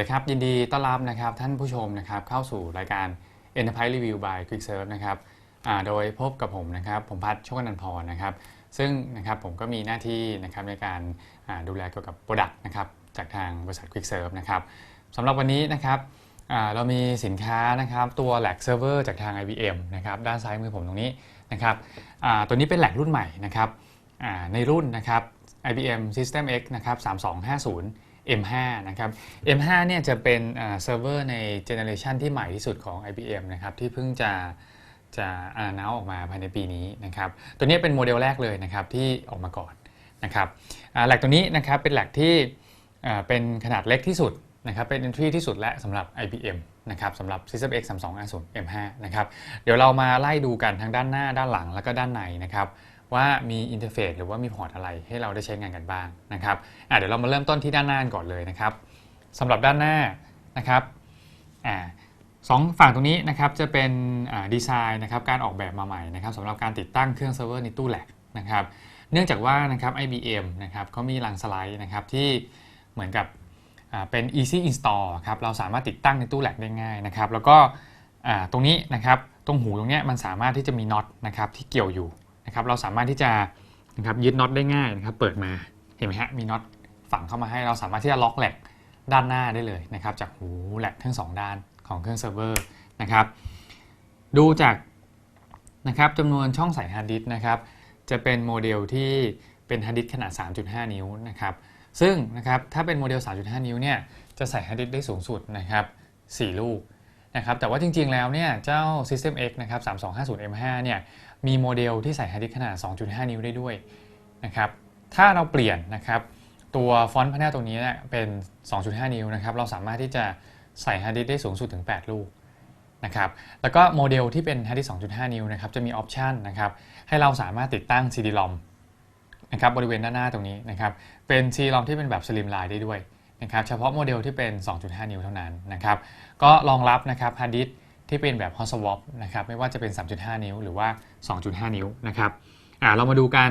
สวัสดีครับ ยินดีต้อนรับนะครับท่านผู้ชมนะครับเข้าสู่รายการ Enterprise Review by Quick Serve นะครับโดยพบกับผมนะครับผมพัฒโชคนันท์พรนะครับ ซึ่งนะครับผมก็มีหน้าที่นะครับในการดูแลเกี่ยวกับ Product นะครับจากทางบริษัท Quick Serve นะครับสำหรับวันนี้นะครับเรามีสินค้านะครับตัว Lag Server จากทาง IBM นะครับด้านซ้ายมือผมตรงนี้นะครับตัวนี้เป็น Lag รุ่นใหม่นะครับในรุ่นนะครับ IBM System X นะครับ3250 M5 นะครับ M5 เนี่ยจะเป็นเซิร์ฟเวอร์ในเจเนอเรชันที่ใหม่ที่สุดของ IBM นะครับที่เพิ่งจะจะอานาออกมาภายในปีนี้นะครับ ตัวนี้เป็นโมเดลแรกเลยนะครับที่ออกมาก่อนนะครับแหลกตัวนี้นะครับเป็นแหลกที่เป็นขนาดเล็กที่สุดนะครับเป็น entry ที่สุดและสำหรับ IBM นะครับสำหรับ System X 3250 M5 นะครับเดี๋ยวเรามาไล่ดูกันทั้งด้านหน้าด้านหลังแล้วก็ด้านในนะครับ ว่ามีอินเทอร์เฟซหรือว่ามีพอร์ตอะไรให้เราได้ใช้งานกันบ้างนะครับเดี๋ยวเรามาเริ่มต้นที่ด้านหน้ากันก่อนเลยนะครับสำหรับด้านหน้านะครับอ่าสองฝั่งตรงนี้นะครับจะเป็นดีไซน์นะครับการออกแบบมาใหม่นะครับสำหรับการติดตั้งเครื่องเซิร์ฟเวอร์ในตู้แหลกนะครับเนื่องจากว่านะครับ IBM นะครับเขามีรังสไลด์นะครับที่เหมือนกับเป็น easy install ครับเราสามารถติดตั้งในตู้แหลกได้ง่ายนะครับแล้วก็ตรงนี้นะครับตรงหูตรงเนี้ยมันสามารถที่จะมีน็อตนะครับที่เกี่ยวอยู่ นะครับเราสามารถที่จะนะครับยึดน็อตได้ง่ายนะครับเปิดมาเห็นไหมฮะมีน็อตฝังเข้ามาให้เราสามารถที่จะล็อกแหลกด้านหน้าได้เลยนะครับจากหูแหลกทั้งสองด้านของเครื่องเซิร์ฟเวอร์นะครับดูจากนะครับจำนวนช่องใส่ฮาร์ดดิสนะครับจะเป็นโมเดลที่เป็นฮาร์ดดิสขนาด 3.5 นิ้วนะครับซึ่งนะครับถ้าเป็นโมเดล 3.5 นิ้วเนี่ยจะใส่ฮาร์ดดิสได้สูงสุดนะครับ4ลูกนะครับแต่ว่าจริงๆแล้วเนี่ยเจ้า System X นะครับ 3250 M5 เนี่ย มีโมเดลที่ใส่ฮาร์ดดิสก์ขนาด 2.5 นิ้วได้ด้วยนะครับถ้าเราเปลี่ยนนะครับตัวฟอนต์พาเนลตรงนี้เนี่ยเป็น 2.5 นิ้วนะครับเราสามารถที่จะใส่ฮาร์ดดิสก์ได้สูงสุดถึง 8 ลูกนะครับแล้วก็โมเดลที่เป็นฮาร์ดดิสก์2.5 นิ้วนะครับจะมีออปชันนะครับให้เราสามารถติดตั้ง CD-ROM นะครับบริเวณด้านหน้าตรงนี้นะครับเป็น CD-ROM ที่เป็นแบบสลิมไลน์ได้ด้วยนะครับเฉพาะโมเดลที่เป็น 2.5 นิ้วเท่านั้นนะครับก็รองรับนะครับฮาร์ดดิสก์ ที่เป็นแบบ hot swap นะครับไม่ว่าจะเป็น 3.5 นิ้วหรือว่า 2.5 นิ้วนะครับอ่าเรามาดูกัน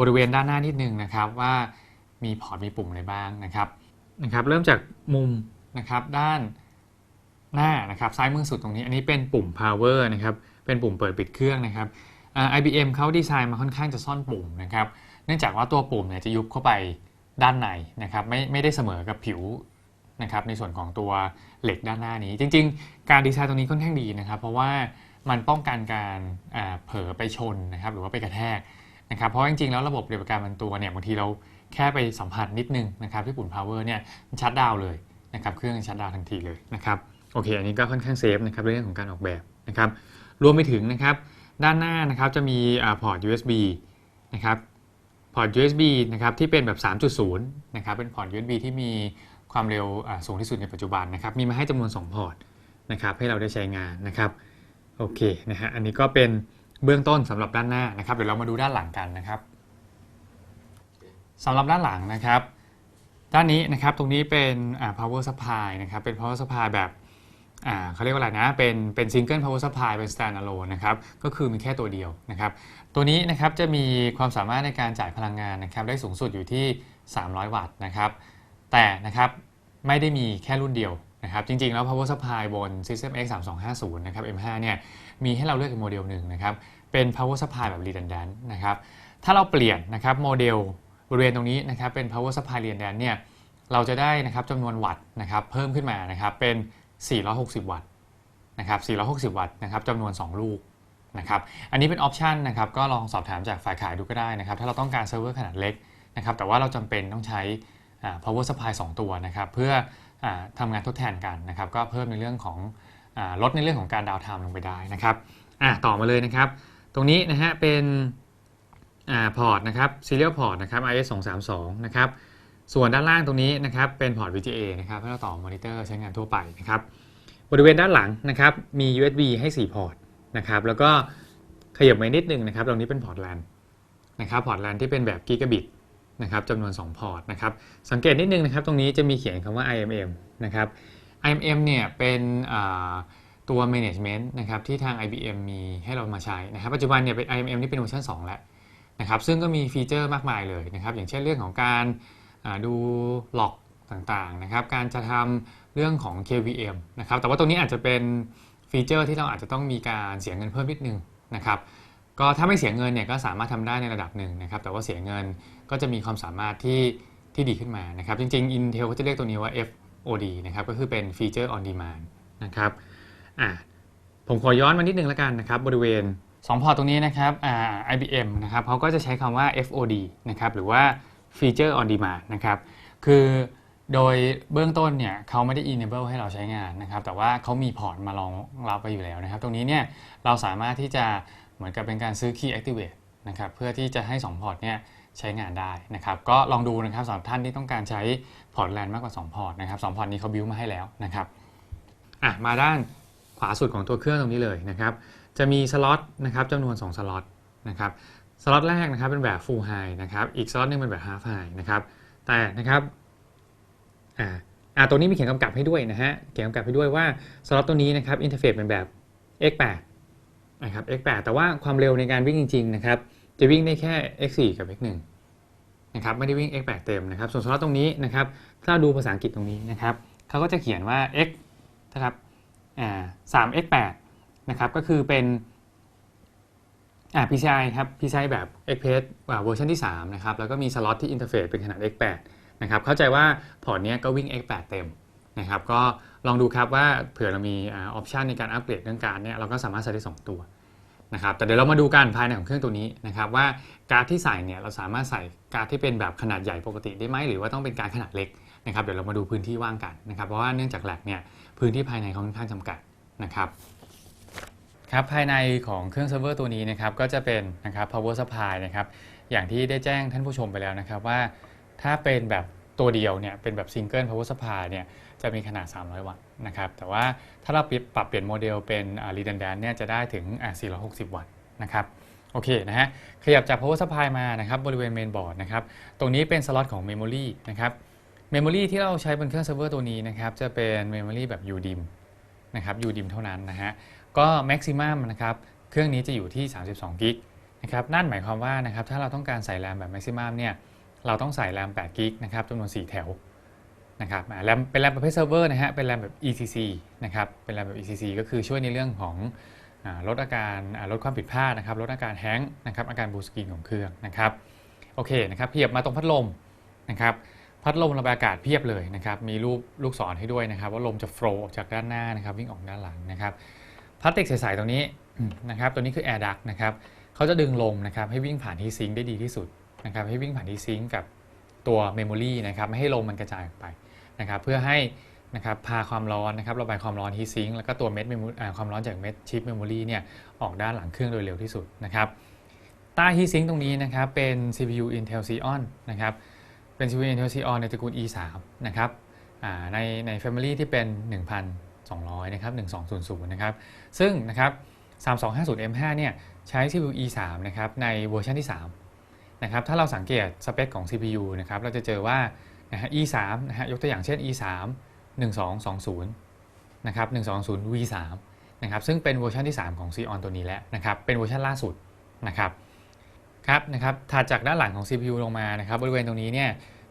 บริเวณด้านหน้านิดนึงนะครับว่ามีพอร์ตมีปุ่มอะไรบ้างนะครับนะครับเริ่มจากมุมนะครับด้านหน้านะครับซ้ายมือสุดตรงนี้ อันนี้เป็นปุ่ม power นะครับเป็นปุ่มเปิดปิดเครื่องนะครับอ่า IBM เขาดีไซน์มาค่อนข้างจะซ่อนปุ่มนะครับเนื่องจากว่าตัวปุ่มเนี่ยจะยุบเข้าไปด้านในนะครับไม่ไม่ได้เสมอกับผิว นะครับในส่วนของตัวเหล็กด้านหน้านี้ จริง ๆ การดีไซน์ตรงนี้ค่อนข้างดีนะครับ เพราะว่ามันป้องกันการเผลอไปชนนะครับหรือว่าไปกระแทกนะครับเพราะจริง ๆ แล้วระบบปฏิบัติการบางตัวเนี่ยบางทีเราแค่ไปสัมผัสนิดนึงนะครับที่ปุ่ม power เนี่ยมันชัดดาวเลยนะครับเครื่องชัดดาวทันทีเลยนะครับโอเค อันนี้ก็ค่อนข้างเซฟนะครับเรื่องของการออกแบบนะครับรวมไปถึงนะครับด้านหน้านะครับจะมีพอร์ต USB นะครับพอร์ต USB นะครับที่เป็นแบบ 3.0 นะครับเป็นพอร์ต USB ที่มี ความเร็วสูงที่สุดในปัจจุบันนะครับ มีมาให้จำนวน 2 พอร์ตนะครับให้เราได้ใช้งานนะครับโอเคนะฮะอันนี้ก็เป็นเบื้องต้นสำหรับด้านหน้านะครับเดี๋ยวเรามาดูด้านหลังกันนะครับสำหรับด้านหลังนะครับ ด้านนี้นะครับตรงนี้เป็น power supply นะครับเป็น power supply แบบเขาเรียกว่าอะไรนะ เป็น เป็น single power supply เป็น standalone นะครับ ก็คือมีแค่ตัวเดียวนะครับ ตัวนี้นะครับจะมีความสามารถในการจ่ายพลังงานนะครับ ได้สูงสุดอยู่ที่ 300 วัตต์นะครับ แต่นะครับไม่ได้มีแค่รุ่นเดียวนะครับจริงๆ แล้ว power supply บน system x 3250นะครับ m5 เนี่ยมีให้เราเลือกอีกโมเดลหนึ่งนะครับเป็น power supply แบบ redundant นะครับถ้าเราเปลี่ยนนะครับโมเดลบริเวณตรงนี้นะครับเป็น power supply redundant เนี่ยเราจะได้นะครับจำนวนวัตต์นะครับเพิ่มขึ้นมานะครับเป็น 460 วัตต์นะครับ460 วัตต์นะครับจำนวน 2 ลูกนะครับอันนี้เป็นออปชันนะครับก็ลองสอบถามจากฝ่ายขายดูก็ได้นะครับถ้าเราต้องการเซิร์ฟเวอร์ขนาดเล็กนะครับแต่ว่าเราจำเป็นต้องใช้ power supply 2 ตัวนะครับเพื่ออทำงานทดแทนกันนะครับก็เพิ่มในเรื่องของอลดในเรื่องของการดาวน์ไทม์ลงไปได้นะครับต่อมาเลยนะครับ ตรงนี้นะฮะเป็นอพอร์ตนะครับ serial port นะครับ IS 232นะครับส่วนด้านล่างตรงนี้นะครับเป็นพอร์ต VGA นะครับให้เราต่อมอนิเตอร์ใช้งานทั่วไปนะครับบริเวณด้านหลังนะครับมี USB ให้ 4 พอร์ตนะครับแล้วก็ขยับไปนิดนึงนะครับตรงนี้เป็นพอร์ต LAN นะครับพอร์ต LAN ที่เป็นแบบกิกะบิต นะครับจำนวน 2 พอร์ตนะครับสังเกตนิดนึงนะครับตรงนี้จะมีเขียนคำว่า IMM นะครับ IMM เนี่ยเป็นตัว management นะครับที่ทาง IBM มีให้เรามาใช้นะครับปัจจุบันเนี่ยเป็น IMM นี่เป็นเวอร์ชัน2 แล้วนะครับซึ่งก็มีฟีเจอร์มากมายเลยนะครับอย่างเช่นเรื่องของการดูหลอกต่างๆนะครับการจะทำเรื่องของ KVM นะครับแต่ว่าตัวนี้อาจจะเป็นฟีเจอร์ที่เราอาจจะต้องมีการเสียเงินเพิ่มนิดนึงนะครับ ก็ถ้าไม่เสียเงินเนี่ยก็สามารถทำได้ในระดับหนึ่งนะครับแต่ว่าเสียเงินก็จะมีความสามารถที่ที่ดีขึ้นมานะครับจริงๆ Intel ก็จะเรียกตัวนี้ว่า FOD นะครับก็คือเป็น Feature on Demand นะครับอะผมขอย้อนมานิดนึงแล้วกันนะครับบริเวณ2พอร์ตตรงนี้นะครับอ่า IBM นะครับเขาก็จะใช้คำว่า FOD นะครับหรือว่า Feature on Demand นะครับคือโดยเบื้องต้นเนี่ยเขาไม่ได้ enable ให้เราใช้งานนะครับแต่ว่าเขามีพอร์ตมารองรับไปอยู่แล้วนะครับ ตรงนี้เนี่ยเราสามารถที่จะ มือนกับเป็นการซื้อ Key Activate นะครับเพื่อที่จะให้ 2 พอร์ตเนี่ยใช้งานได้นะครับก็ลองดูนะครับสำหรับท่านที่ต้องการใช้พอร์ตแลนมากกว่า 2 พอร์ตนะครับสพอร์ตนี้เขาบิวมาให้แล้วนะครับอะมาด้านขวาสุดของตัวเครื่องตรงนี้เลยนะครับจะมีสล็อตนะครับจำนวน 2 สล็อตนะครับสล็อตแรกนะครับเป็นแบบ full high นะครับอีกสล็อตหนึงเป็นแบบ half high นะครับแต่นะครับอ่าอ่าตัวนี้มีเขียนกำกับให้ด้วยนะฮะเขียนกำกับให้ด้วยว่าสล็อตตัวนี้นะครับอินเทอร์เฟซเป็นแบบ x8 นะครับ x8 แต่ว่าความเร็วในการวิ่งจริงๆนะครับจะวิ่งได้แค่ x4 กับ x1 นะครับไม่ได้วิ่ง x8 เต็มนะครับ ส่วนสล็อตตรงนี้นะครับถ้าดูภาษาอังกฤษตรงนี้นะครับเขาก็จะเขียนว่า x นะครับอ่า 3x8 นะครับก็คือเป็นอ่า PCI ครับ PCI แบบ Express เวอร์ชันที่ 3 นะครับ แล้วก็มีสล็อตที่อินเทอร์เฟซเป็นขนาด X8 นะครับ เข้าใจว่าพอร์ตนี้ก็วิ่ง X8 เต็ม นะครับก็ลองดูครับว่าเผื่อเรามีออปชันในการอัปเกรดเรื่องการเนี่ยเราก็สามารถใส่ได้2ตัวนะครับแต่เดี๋ยวเรามาดูกันภายในของเครื่องตัวนี้นะครับว่าการ์ดที่ใส่เนี่ยเราสามารถใส่การ์ดที่เป็นแบบขนาดใหญ่ปกติได้ไหมหรือว่าต้องเป็นการขนาดเล็กนะครับเดี๋ยวเรามาดูพื้นที่ว่างกันนะครับเพราะว่าเนื่องจากแหลกเนี่ยพื้นที่ภายในเขาค่อนข้างจำกัดนะครับครับภายในของเครื่องเซิร์ฟเวอร์ตัวนี้นะครับก็จะเป็นนะครับ power supply นะครับอย่างที่ได้แจ้งท่านผู้ชมไปแล้วนะครับว่าถ้าเป็นแบบ ตัวเดียวเนี่ยเป็นแบบ single power supply เนี่ยจะมีขนาด 300 วัตต์นะครับแต่ว่าถ้าเราปรับเปลี่ยนโมเดลเป็นอ่า redundant เนี่ยจะได้ถึง 460 วัตต์นะครับโอเคนะฮะขยับจาก power supply มานะครับบริเวณ main board นะครับตรงนี้เป็นสล็อตของ memory นะครับเมมโมรีที่เราใช้บนเครื่องเซิร์ฟเวอร์ตัวนี้นะครับจะเป็นเมมโมรีแบบ UDIM นะครับ UDIM เท่านั้นนะฮะก็ maximum นะครับเครื่องนี้จะอยู่ที่ 32กิกนะครับนั่นหมายความว่านะครับถ้าเราต้องการใส่แรมแบบ maximum เนี่ย เราต้องใส่แรม8กิกนะครับจำนวน 4 แถวนะครับแรมเป็นแรมประเภทเซิร์ฟเวอร์นะฮะเป็นแรมแบบ ECC นะครับเป็นแรมแบบ ECC ก็คือช่วยในเรื่องของลดอาการลดความผิดพลาดนะครับลดอาการแฮงก์นะครับอาการบูสกรีนของเครื่องนะครับโอเคนะครับเพียบมาตรงพัดลมนะครับพัดลมระบายอากาศเพียบเลยนะครับมีรูปลูกศรให้ด้วยนะครับ ว่าลมจะโฟล์ออกจากด้านหน้านะครับวิ่งออกด้านหลังนะครับพลาสติกใสๆตรงนี้นะครับตัวนี้คือ Air Duct นะครับเขาจะดึงลมนะครับให้วิ่งผ่านที่ซิงค์ได้ดีที่สุด นะครับให้วิ่งผ่านที่ซิงกับตัวเมมโมรีนะครับไม่ให้ลมมันกระจายออกไปนะครับเพื่อให้นะครับพาความร้อนนะครับระบายความร้อนที่ซิงค์แล้วก็ตัวเม็ดเมมความร้อนจากเม็ดชิปเมมโมรีเนี่ยออกด้านหลังเครื่องโดยเร็วที่สุดนะครับใต้ฮีซิงค์ตรงนี้นะครับเป็น CPU Intel Xeon นะครับเป็น CPU Intel Xeon ในตระกูล E3 นะครับอ่าในใน Family ที่เป็น 1,200 นะครับ 1200 นะครับ ซึ่งนะครับ 3250 M5 เนี่ยใช้ CPU E3 นะครับในเวอร์ชันที่ 3 นะครับถ้าเราสังเกตสเปคของ CPU นะครับเราจะเจอว่านะฮะ E3 นะฮะยกตัวอย่างเช่น E3 1220นะครับ120 V3 นะครับซึ่งเป็นเวอร์ชันที่ 3 ของ Xeon ตัวนี้แล้วนะครับเป็นเวอร์ชันล่าสุดนะครับครับนะครับถัดจากด้านหลังของ CPU ลงมานะครับบริเวณตรงนี้เนี่ย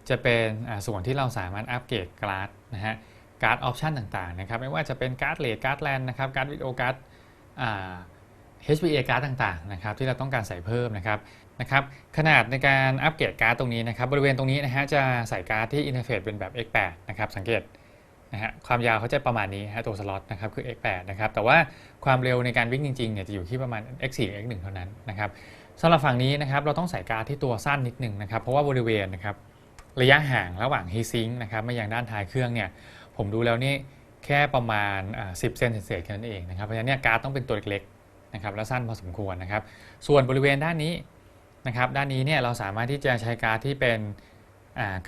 จะเป็นส่วนที่เราสามารถอัปเกรดการ์ดนะฮะการ์ดออปชันต่างๆนะครับไม่ว่าจะเป็นการ์ดเลดการ์ดแลนนะครับการ์ดวิดีโอการ์ด HBA การ์ดต่างๆนะครับที่เราต้องการใส่เพิ่มนะครับนะครับขนาดในการอัปเกรดการ์ดตรงนี้นะครับบริเวณตรงนี้นะฮะจะใส่การ์ดที่อินเทอร์เฟซเป็นแบบ X8 นะครับสังเกตนะฮะความยาวเขาจะประมาณนี้ฮะตัวสล็อตนะครับคือ X8 นะครับแต่ว่าความเร็วในการวิ่งจริงๆเนี่ยจะอยู่ที่ประมาณ X4 X1 เท่านั้นนะครับสำหรับฝั่งนี้นะครับเราต้องใส่การ์ดที่ตัวสั้นนิดหนึงนะครับเพราะว่าบริเวณนะครับระยะห่างระหว่างฮีซิงค์นะครับมายังด้านท้ายเครื่องเนี่ยผมดูแล้วนี่แค่ประมาณ 10เซนเศษๆแค่นั้นเองนะครับเพราะฉะนั้นเนี่ยการ์ดต้องเป็นตัวเล็กๆ นะครับและสั้นพอสมควรนะครับ ส่วนบริเวณด้านนี้นะครับ ด้านนี้เนี่ยเราสามารถที่จะใช้การ์ดที่เป็น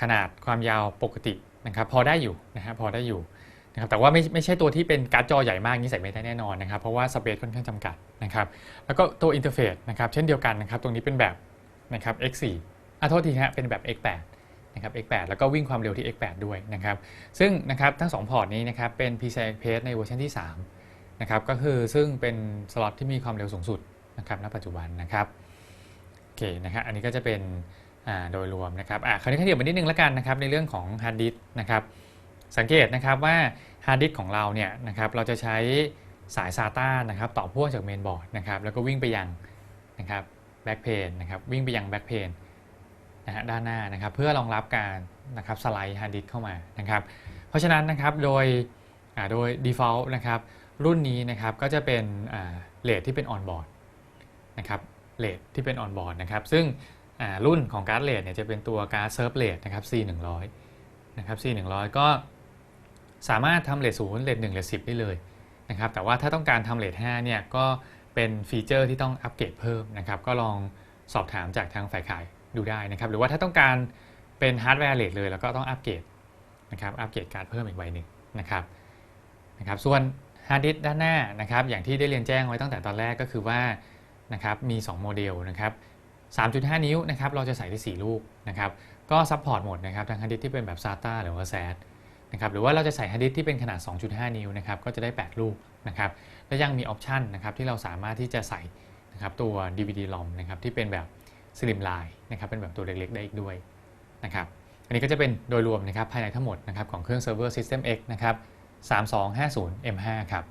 ขนาดความยาวปกตินะครับ พอได้อยู่นะฮะพอได้อยู่นะครับแต่ว่าไม่ไม่ใช่ตัวที่เป็นการ์ดจอใหญ่มากนี่ใส่ไม่ได้แน่นอนนะครับ เพราะว่าสเปซค่อนข้างจำกัดนะครับ แล้วก็ตัวอินเทอร์เฟซนะครับเช่นเดียวกันนะครับ ตรงนี้เป็นแบบนะครับ X4 อะโทษทีฮะเป็นแบบ X8 นะครับ X8 แล้วก็วิ่งความเร็วที่ X8 ด้วยนะครับ ซึ่งนะครับทั้งสองพอร์ตนี้นะครับเป็น PCI Express ในเวอร์ชันที่ 3 นะครับก็คือซึ่งเป็นสล็อตที่มีความเร็วสูงสุดนะครับณปัจจุบันนะครับโอเคนะฮะอันนี้ก็จะเป็นโดยรวมนะครับอะคราวนี้ขยับมานิดนึงแล้วกันนะครับในเรื่องของฮาร์ดดิสนะครับสังเกตนะครับว่าฮาร์ดดิสของเราเนี่ยนะครับเราจะใช้สาย SATA นะครับต่อพ่วงจากเมนบอร์ดนะครับแล้วก็วิ่งไปยังนะครับแบ็กเพนนะครับวิ่งไปยังแบ็กเพนนะฮะด้านหน้านะครับเพื่อรองรับการนะครับสไลด์ฮาร์ดดิสเข้ามานะครับเพราะฉะนั้นนะครับโดยโดย default นะครับ รุ่นนี้นะครับก็จะเป็นเลทที่เป็นออนบอร์ดนะครับเลทที่เป็นออนบอร์ดนะครับซึ่งรุ่นของการ์ดเลดเนี่ยจะเป็นตัวการ์ดเซิร์ฟเลดนะครับ C 1 0 0นะครับ C 1 0 0ก็สามารถทำเลทศูนย์เลทหนึ่งเลทสิบได้เลยนะครับแต่ว่าถ้าต้องการทำเลทห้าเนี่ยก็เป็นฟีเจอร์ที่ต้องอัปเกรดเพิ่มนะครับก็ลองสอบถามจากทางฝ่ายขายดูได้นะครับหรือว่าถ้าต้องการเป็นฮาร์ดแวร์เลทเลย แล้วก็ต้องอัปเกรดนะครับอัปเกรดการ์ดเพิ่มอีกใบหนึ่งนะครับนะครับส่วน ฮาร์ดดิสด้านหน้านะครับอย่างที่ได้เรียนแจ้งไว้ตั้งแต่ตอนแรกก็คือว่านะครับมี 2 โมเดลนะครับ3.5 นิ้วนะครับเราจะใส่ได้ 4 ลูกนะครับก็ซัพพอร์ตหมดนะครับทั้งฮาร์ดดิสที่เป็นแบบ SATA หรือว่า SAS นะครับหรือว่าเราจะใส่ฮาร์ดดิสที่เป็นขนาด 2.5 นิ้วนะครับก็จะได้ 8 ลูกนะครับและยังมีออปชันนะครับที่เราสามารถที่จะใส่นะครับตัว DVD ROM นะครับที่เป็นแบบ Slim Line นะครับเป็นแบบตัวเล็กๆ ได้อีกด้วยนะครับอันนี้ก็จะเป็นโดยรวมนะครับภายในทั้งหมดนะครับของเครื่อง Server System X นะครับ 3250 M5 ครับ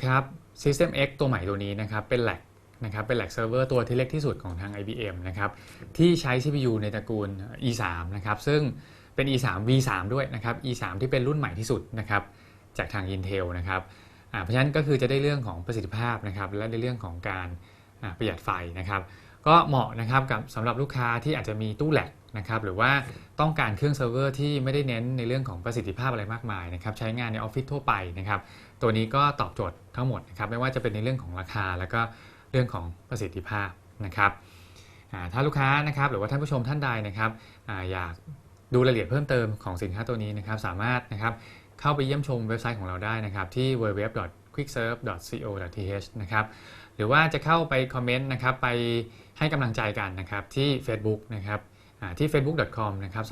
นะครับ System X ตัวใหม่ตัวนี้นะครับเป็นแหลกนะครับเป็นแหลกเซิร์ฟเวอร์ตัวที่เล็กที่สุดของทาง IBM นะครับที่ใช้ CPU ในตระกูล E3 นะครับซึ่งเป็น E3 V3 ด้วยนะครับ E3 ที่เป็นรุ่นใหม่ที่สุดนะครับจากทาง Intel นะครับเพราะฉะนั้นก็คือจะได้เรื่องของประสิทธิภาพนะครับและในเรื่องของการประหยัดไฟนะครับก็เหมาะนะครับกับสำหรับลูกค้าที่อาจจะมีตู้แหลกนะครับหรือว่าต้องการเครื่องเซิร์ฟเวอร์ที่ไม่ได้เน้นในเรื่องของประสิทธิภาพอะไรมากมายนะครับใช้งานในออฟฟิศทั่วไปนะครับ ตัวนี้ก็ตอบโจทย์ทั้งหมดนะครับไม่ว่าจะเป็นในเรื่องของราคาแล้วก็เรื่องของประสิทธิภาพนะครับถ้าลูกค้านะครับหรือว่าท่านผู้ชมท่านใดนะครับออยากดูรายละเอียดเพิ่มเติมของสินค้าตัวนี้นะครับสามารถนะครับเข้าไปเยี่ยมชมเว็บไซต์ของเราได้นะครับที่ www.quickserve.co.th นะครับหรือว่าจะเข้าไปคอมเมนต์นะครับไปให้กำลังใจกันนะครับที่ Facebook นะครับที่ facebook.com นะครับ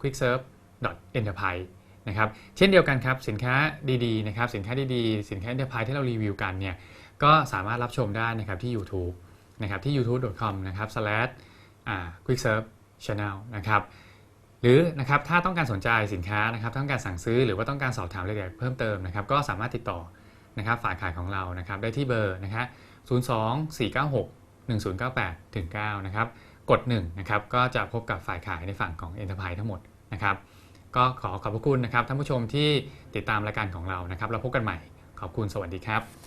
/quickserve.enterprise นะครับเช่นเดียวกันครับสินค้าดีๆนะครับสินค้าดีๆ สินค้า Enterprise ที่เรารีวิวกันเนี่ยก็สามารถรับชมได้นะครับที่ YouTube นะครับที่ youtube.com นะครับ slash quickserve channel นะครับหรือนะครับถ้าต้องการสนใจสินค้านะครับต้องการสั่งซื้อหรือว่าต้องการสอบถามรายละเอียดเพิ่มเติมนะครับก็สามารถติดต่อนะครับฝ่ายขายของเรานะครับได้ที่เบอร์นะครับ02 496 1098ถึง9นะครับกด1นะครับก็จะพบกับฝ่ายขายในฝั่งของ Enterprise ทั้งหมดนะครับ ก็ขอขอบพระคุณนะครับท่านผู้ชมที่ติดตามรายการของเรานะครับเราพบกันใหม่ขอบคุณสวัสดีครับ